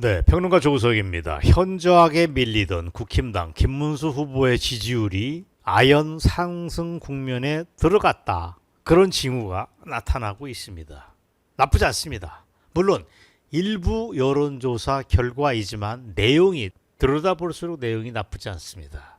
네, 평론가 조우석입니다. 현저하게 밀리던 국힘당 김문수 후보의 지지율이 아연 상승 국면에 들어갔다. 그런 징후가 나타나고 있습니다. 나쁘지 않습니다. 물론 일부 여론조사 결과이지만 내용이 들여다볼수록 내용이 나쁘지 않습니다.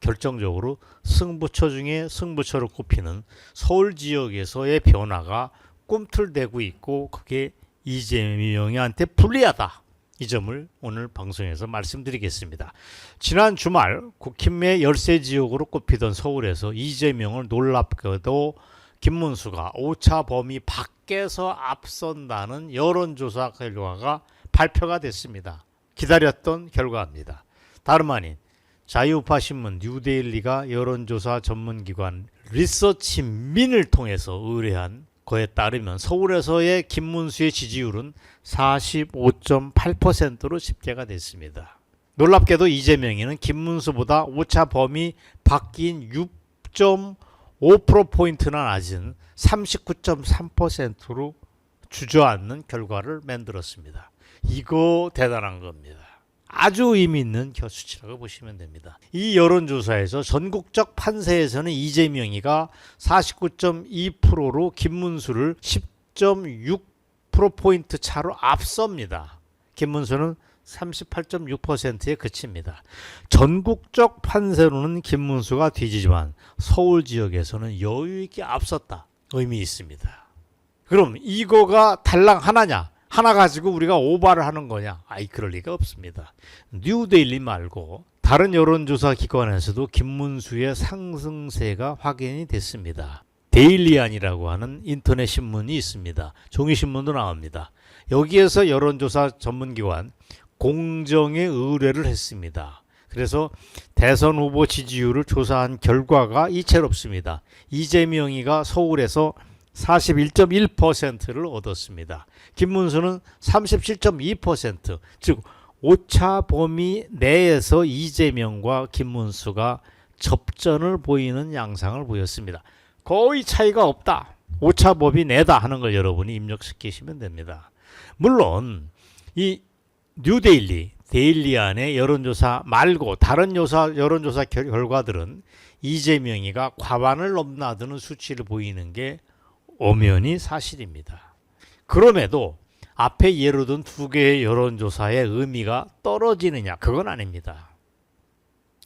결정적으로 승부처 중에 승부처로 꼽히는 서울 지역에서의 변화가 꿈틀대고 있고 그게 이재명한테 불리하다. 이 점을 오늘 방송에서 말씀드리겠습니다. 지난 주말 국힘의 열세 지역으로 꼽히던 서울에서 이재명을 놀랍게도 김문수가 오차 범위 밖에서 앞선다는 여론조사 결과가 발표가 됐습니다. 기다렸던 결과입니다. 다름 아닌 자유우파 신문 뉴데일리가 여론조사 전문기관 리서치민을 통해서 의뢰한 거에 따르면 서울에서의 김문수의 지지율은 45.8%로 집계가 됐습니다. 놀랍게도 이재명이는 김문수보다 오차 범위 바뀐 6.5%포인트나 낮은 39.3%로 주저앉는 결과를 만들었습니다. 이거 대단한 겁니다. 아주 의미 있는 겨- 수치라고 보시면 됩니다. 이 여론조사에서 전국적 판세에서는 이재명이가 49.2%로 김문수를 10.6%포인트 차로 앞섭니다. 김문수는 38.6%에 그칩니다. 전국적 판세로는 김문수가 뒤지지만 서울 지역에서는 여유 있게 앞섰다. 의미 있습니다. 그럼 이거가 달랑 하나냐? 하나 가지고 우리가 오바를 하는 거냐? 아이 그럴 리가 없습니다. 뉴데일리 말고 다른 여론조사 기관에서도 김문수의 상승세가 확인이 됐습니다. 데일리안이라고 하는 인터넷 신문이 있습니다. 종이 신문도 나옵니다. 여기에서 여론조사 전문기관 공정에 의뢰를 했습니다. 그래서 대선 후보 지지율을 조사한 결과가 이채롭습니다. 이재명이가 서울에서 41.1%를 얻었습니다. 김문수는 37.2%, 즉 오차 범위 내에서 이재명과 김문수가 접전을 보이는 양상을 보였습니다. 거의 차이가 없다. 오차 범위 내다 하는 걸 여러분이 입력시키시면 됩니다. 물론 이 뉴데일리, 데일리 안의 여론조사 말고 다른 요사, 여론조사 결- 결과들은 이재명이가 과반을 넘나드는 수치를 보이는 게 엄연히 사실입니다. 그럼에도 앞에 예로 든 두 개의 여론조사의 의미가 떨어지느냐? 그건 아닙니다.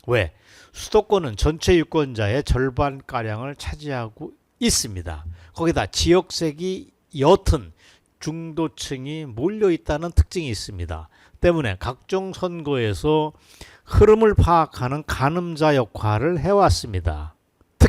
왜? 수도권은 전체 유권자의 절반가량을 차지하고 있습니다. 거기다 지역색이 옅은 중도층이 몰려있다는 특징이 있습니다. 때문에 각종 선거에서 흐름을 파악하는 가늠자 역할을 해왔습니다.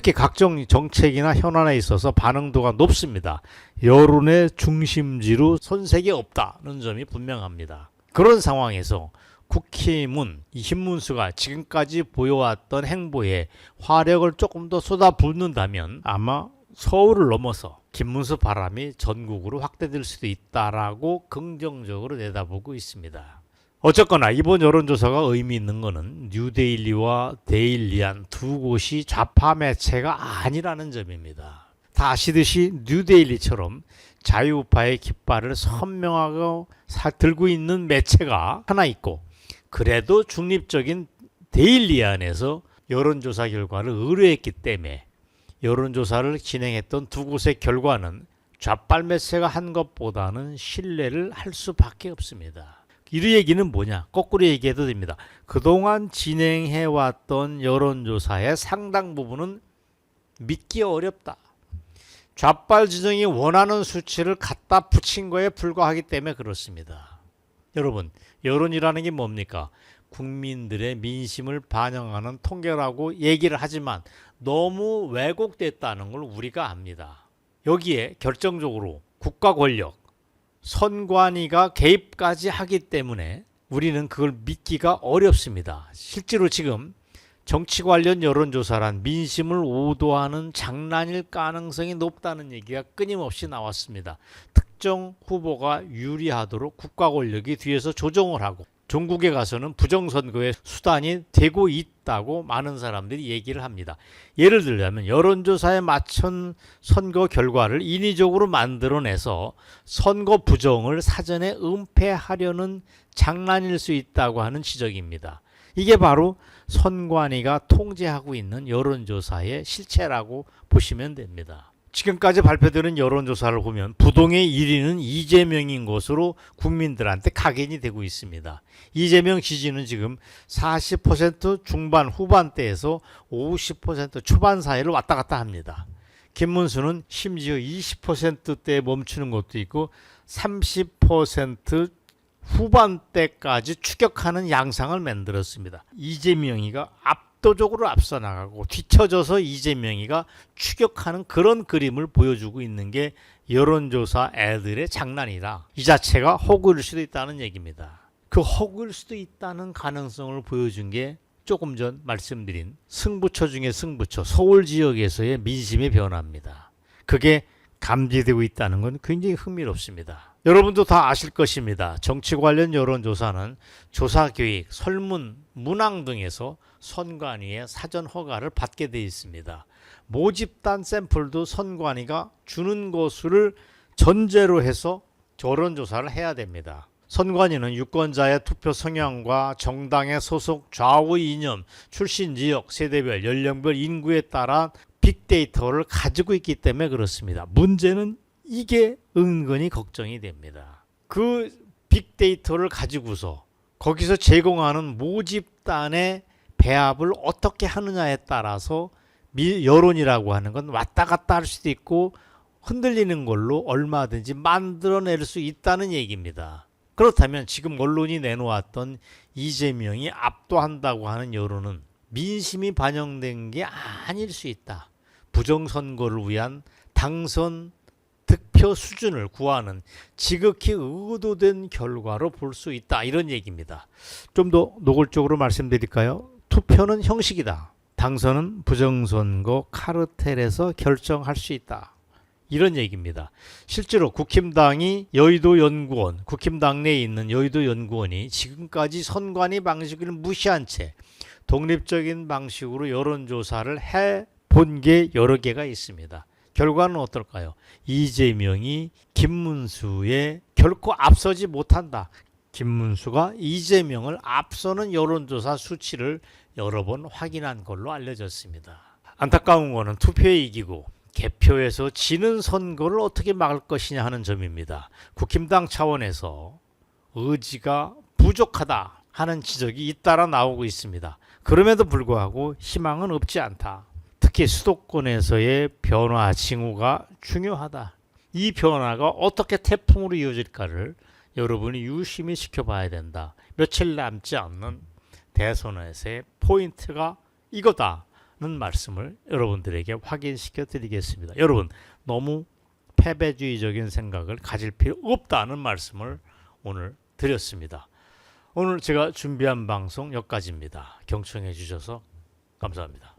특히 각종 정책이나 현안에 있어서 반응도가 높습니다. 여론의 중심지로 손색이 없다는 점이 분명합니다. 그런 상황에서 국힘은 이 신문수가 지금까지 보여왔던 행보에 화력을 조금 더 쏟아붓는다면 아마 서울을 넘어서 김문수 바람이 전국으로 확대될 수도 있다라고 긍정적으로 내다보고 있습니다. 어쨌거나 이번 여론조사가 의미 있는 것은 뉴데일리와 데일리안 두 곳이 좌파 매체가 아니라는 점입니다. 다 아시듯이 뉴데일리처럼 자유우파의 깃발을 선명하고 사- 들고 있는 매체가 하나 있고 그래도 중립적인 데일리안에서 여론조사 결과를 의뢰했기 때문에 여론조사를 진행했던 두 곳의 결과는 좌빨 매체가 한 것보다는 신뢰를 할 수밖에 없습니다. 이 얘기는 뭐냐? 거꾸로 얘기해도 됩니다. 그동안 진행해왔던 여론조사의 상당 부분은 믿기 어렵다. 좌빨 지정이 원하는 수치를 갖다 붙인 거에 불과하기 때문에 그렇습니다. 여러분, 여론이라는 게 뭡니까? 국민들의 민심을 반영하는 통계라고 얘기를 하지만 너무 왜곡됐다는 걸 우리가 압니다. 여기에 결정적으로 국가 권력, 선관위가 개입까지 하기 때문에 우리는 그걸 믿기가 어렵습니다. 실제로 지금 정치 관련 여론조사란 민심을 오도하는 장난일 가능성이 높다는 얘기가 끊임없이 나왔습니다. 특정 후보가 유리하도록 국가 권력이 뒤에서 조정을 하고 종국에 가서는 부정선거의 수단이 되고 있다고 많은 사람들이 얘기를 합니다. 예를 들자면 여론조사에 맞춘 선거 결과를 인위적으로 만들어내서 선거 부정을 사전에 은폐하려는 장난일 수 있다고 하는 지적입니다. 이게 바로 선관위가 통제하고 있는 여론조사의 실체라고 보시면 됩니다. 지금까지 발표되는 여론조사를 보면 부동의 1위는 이재명인 것으로 국민들한테 각인이 되고 있습니다. 이재명 지지는 지금 40% 중반 후반대에서 50% 초반 사이를 왔다 갔다 합니다. 김문수는 심지어 20%대에 멈추는 것도 있고 30% 후반대까지 추격하는 양상을 만들었습니다. 이재명이가 압도적으로 앞서 나가고 뒤쳐져서 이재명이가 추격하는 그런 그림을 보여주고 있는 게 여론조사 애들의 장난이다. 이 자체가 허구일 수도 있다는 얘기입니다. 그 허구일 수도 있다는 가능성을 보여준 게 조금 전 말씀드린 승부처 중에 승부처 서울 지역에서의 민심의 변화입니다. 그게 감지되고 있다는 건 굉장히 흥미롭습니다. 여러분도 다 아실 것입니다. 정치 관련 여론조사는 조사 계획, 설문, 문항 등에서 선관위의 사전 허가를 받게 돼 있습니다. 모집단 샘플도 선관위가 주는 것을 전제로 해서 여론조사를 해야 됩니다. 선관위는 유권자의 투표 성향과 정당의 소속 좌우 이념, 출신 지역, 세대별, 연령별, 인구에 따라 빅데이터를 가지고 있기 때문에 그렇습니다. 문제는 이게 은근히 걱정이 됩니다. 그 빅데이터를 가지고서 거기서 제공하는 모집단의 배합을 어떻게 하느냐에 따라서 미, 여론이라고 하는 건 왔다 갔다 할 수도 있고 흔들리는 걸로 얼마든지 만들어낼 수 있다는 얘기입니다. 그렇다면 지금 언론이 내놓았던 이재명이 압도한다고 하는 여론은 민심이 반영된 게 아닐 수 있다. 부정선거를 위한 당선 득표 수준을 구하는 지극히 의도된 결과로 볼 수 있다. 이런 얘기입니다. 좀 더 노골적으로 말씀드릴까요? 투표는 형식이다. 당선은 부정선거 카르텔에서 결정할 수 있다. 이런 얘기입니다. 실제로 국힘당이 여의도 연구원, 국힘당 내에 있는 여의도 연구원이 지금까지 선관위 방식을 무시한 채 독립적인 방식으로 여론조사를 해 본 게 여러 개가 있습니다. 결과는 어떨까요? 이재명이 김문수에 결코 앞서지 못한다. 김문수가 이재명을 앞서는 여론조사 수치를 여러 번 확인한 걸로 알려졌습니다. 안타까운 거는 투표에 이기고 개표에서 지는 선거를 어떻게 막을 것이냐 하는 점입니다. 국힘당 차원에서 의지가 부족하다 하는 지적이 잇따라 나오고 있습니다. 그럼에도 불구하고 희망은 없지 않다. 특히 수도권에서의 변화 징후가 중요하다. 이 변화가 어떻게 태풍으로 이어질까를 여러분이 유심히 지켜봐야 된다. 며칠 남지 않는 대선에서의 포인트가 이거다는 말씀을 여러분들에게 확인시켜 드리겠습니다. 여러분 너무 패배주의적인 생각을 가질 필요 없다는 말씀을 오늘 드렸습니다. 오늘 제가 준비한 방송 여기까지입니다. 경청해 주셔서 감사합니다.